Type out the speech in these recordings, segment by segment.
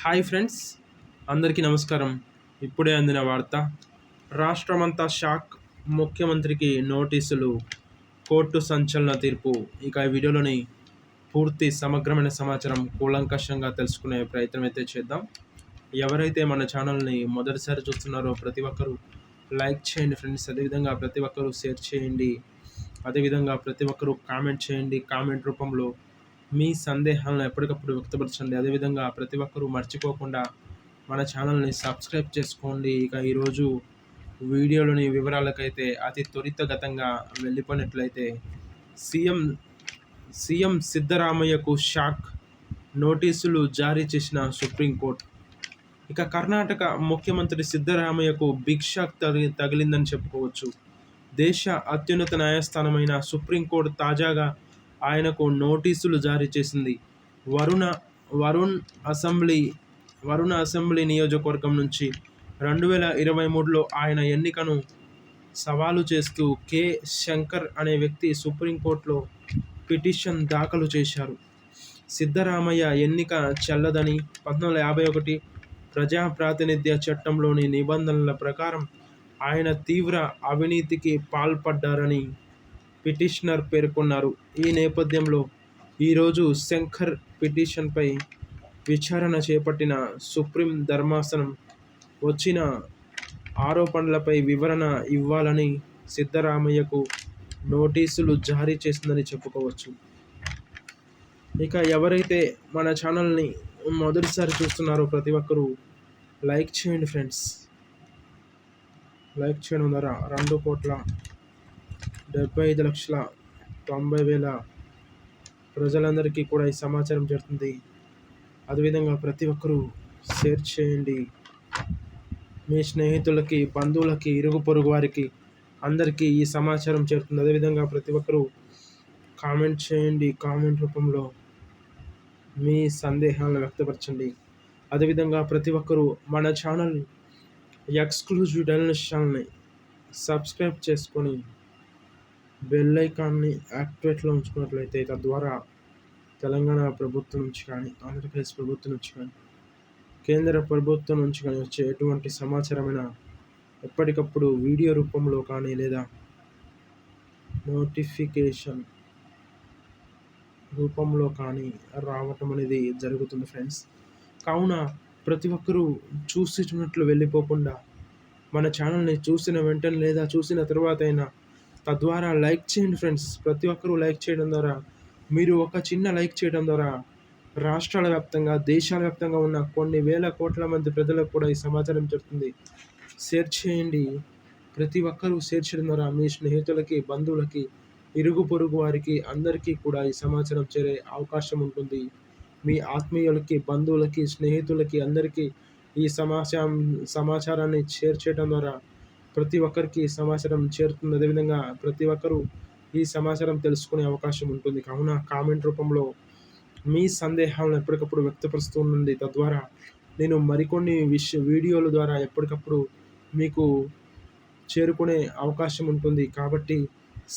Hi friends అందరికీ నమస్కారం. ఇప్పుడే అందిన వార్త రాష్ట్రమంతా షాక్ ముఖ్యమంత్రికి నోటీసులు కోర్టు సంచలన తీర్పు. ఇక ఈ వీడియోలోని పూర్తి సమగ్రమైన సమాచారం కూలంకషంగా తెలుసుకునే ప్రయత్నం అయితే చేద్దాం. ఎవరైతే మన ఛానల్ని మొదటిసారి చూస్తున్నారో ప్రతి ఒక్కరూ లైక్ చేయండి ఫ్రెండ్స్. అదేవిధంగా ప్రతి ఒక్కరూ షేర్ చేయండి. అదేవిధంగా ప్రతి ఒక్కరూ కామెంట్ చేయండి. కామెంట్ రూపంలో మీ సందేహాలను ఎప్పటికప్పుడు వ్యక్తపరచండి. అదేవిధంగా ప్రతి ఒక్కరూ మర్చిపోకుండా మన ఛానల్ని సబ్స్క్రైబ్ చేసుకోండి. ఇక ఈరోజు వీడియోలోని వివరాలకైతే అతి త్వరితగతంగా వెళ్ళిపోయినట్లయితే సీఎం సీఎం సిద్ధరామయ్యకు షాక్ నోటీసులు జారీ చేసిన సుప్రీంకోర్టు. ఇక కర్ణాటక ముఖ్యమంత్రి సిద్ధరామయ్యకు బిగ్ షాక్ తగిలి తగిలిందని చెప్పుకోవచ్చు. దేశ అత్యున్నత న్యాయస్థానమైన సుప్రీంకోర్టు తాజాగా ఆయనకు నోటీసులు జారీ చేసింది. వరుణ వరుణ్ అసెంబ్లీ వరుణ అసెంబ్లీ నియోజకవర్గం నుంచి రెండు వేల ఇరవై మూడులో ఆయన ఎన్నికను సవాలు చేస్తూ కె. శంకర్ అనే వ్యక్తి సుప్రీంకోర్టులో పిటిషన్ దాఖలు చేశారు. సిద్ధరామయ్య ఎన్నిక చెల్లదని పంతొమ్మిది వందల యాభై ఒకటి ప్రజా ప్రాతినిధ్య చట్టంలోని నిబంధనల ప్రకారం ఆయన తీవ్ర అవినీతికి పాల్పడ్డారని పిటిషనర్ పేర్కొన్నారు. ఈ నేపథ్యంలో ఈరోజు శంకర్ పిటిషన్పై విచారణ చేపట్టిన సుప్రీం ధర్మాసనం వచ్చిన ఆరోపణలపై వివరణ ఇవ్వాలని సిద్ధరామయ్యకు నోటీసులు జారీ చేసిందని చెప్పుకోవచ్చు. ఇక ఎవరైతే మన ఛానల్ని మొదటిసారి చూస్తున్నారో ప్రతి ఒక్కరూ లైక్ చేయండి ఫ్రెండ్స్. లైక్ చేయడం ద్వారా రెండు కోట్ల డెబ్బై ఐదు లక్షల తొంభై వేల ప్రజలందరికీ కూడా ఈ సమాచారం చేరుతుంది. అదేవిధంగా ప్రతి ఒక్కరూ షేర్ చేయండి. మీ స్నేహితులకి బంధువులకి ఇరుగు పొరుగు వారికి అందరికీ ఈ సమాచారం చేరుతుంది. అదేవిధంగా ప్రతి ఒక్కరూ కామెంట్ చేయండి. కామెంట్ రూపంలో మీ సందేహాలను వ్యక్తపరచండి. అదేవిధంగా ప్రతి ఒక్కరూ మన ఛానల్ ఎక్స్క్లూజివ్ డైనలిస్ట్ ఛానల్ని సబ్స్క్రైబ్ చేసుకొని బెల్ ఐకాన్ని యాక్టివేట్లో ఉంచుకున్నట్లయితే తద్వారా తెలంగాణ ప్రభుత్వం నుంచి కానీ ఆంధ్రప్రదేశ్ ప్రభుత్వం నుంచి కానీ కేంద్ర ప్రభుత్వం నుంచి కానీ వచ్చే ఎటువంటి సమాచారమైన ఎప్పటికప్పుడు వీడియో రూపంలో కానీ లేదా నోటిఫికేషన్ రూపంలో కానీ రావటం అనేది జరుగుతుంది ఫ్రెండ్స్. కావున ప్రతి ఒక్కరూ చూసినట్లు వెళ్ళిపోకుండా మన ఛానల్ని చూసిన వెంటనే లేదా చూసిన తర్వాత అయినా తద్వారా లైక్ చేయండి ఫ్రెండ్స్. ప్రతి ఒక్కరూ లైక్ చేయడం ద్వారా మీరు ఒక చిన్న లైక్ చేయడం ద్వారా రాష్ట్రాల వ్యాప్తంగా దేశాల వ్యాప్తంగా ఉన్న కొన్ని వేల కోట్ల మంది ప్రజలకు కూడా ఈ సమాచారం చెప్తుంది షేర్ చేయండి. ప్రతి ఒక్కరూ షేర్ చేయడం ద్వారా మీ స్నేహితులకి బంధువులకి ఇరుగు పొరుగు వారికి అందరికీ కూడా ఈ సమాచారం చేరే అవకాశం ఉంటుంది. మీ ఆత్మీయులకి బంధువులకి స్నేహితులకి అందరికీ ఈ సమాచారం సమాచారాన్ని షేర్ చేయడం ద్వారా ప్రతి ఒక్కరికి సమాచారం చేరుతుంది. అదేవిధంగా ప్రతి ఒక్కరూ ఈ సమాచారం తెలుసుకునే అవకాశం ఉంటుంది. కావున కామెంట్ రూపంలో మీ సందేహాలను ఎప్పటికప్పుడు వ్యక్తపరుస్తూ ఉండండి తద్వారా నేను మరికొన్ని విష వీడియోల ద్వారా ఎప్పటికప్పుడు మీకు చేరుకునే అవకాశం ఉంటుంది. కాబట్టి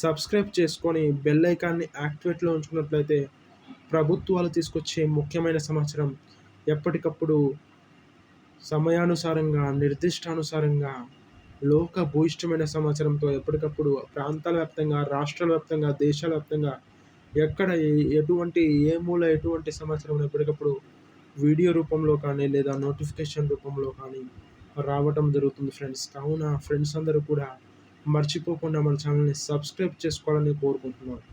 సబ్స్క్రైబ్ చేసుకొని బెల్ ఐకాన్ని యాక్టివేట్లో ఉంచుకున్నట్లయితే ప్రభుత్వాలు తీసుకొచ్చే ముఖ్యమైన సమాచారం ఎప్పటికప్పుడు సమయానుసారంగా నిర్దిష్టానుసారంగా లోక భూయిష్టమైన సమాచారంతో ఎప్పటికప్పుడు ప్రాంతాల వ్యాప్తంగా రాష్ట్రాల వ్యాప్తంగా దేశాల వ్యాప్తంగా ఎక్కడ ఎటువంటి ఏ మూల ఎటువంటి సమాచారం ఎప్పటికప్పుడు వీడియో రూపంలో కానీ లేదా నోటిఫికేషన్ రూపంలో కానీ రావటం జరుగుతుంది ఫ్రెండ్స్. కావున ఫ్రెండ్స్ అందరూ కూడా మర్చిపోకుండా మన ఛానల్ని సబ్స్క్రైబ్ చేసుకోవాలని కోరుకుంటున్నాను.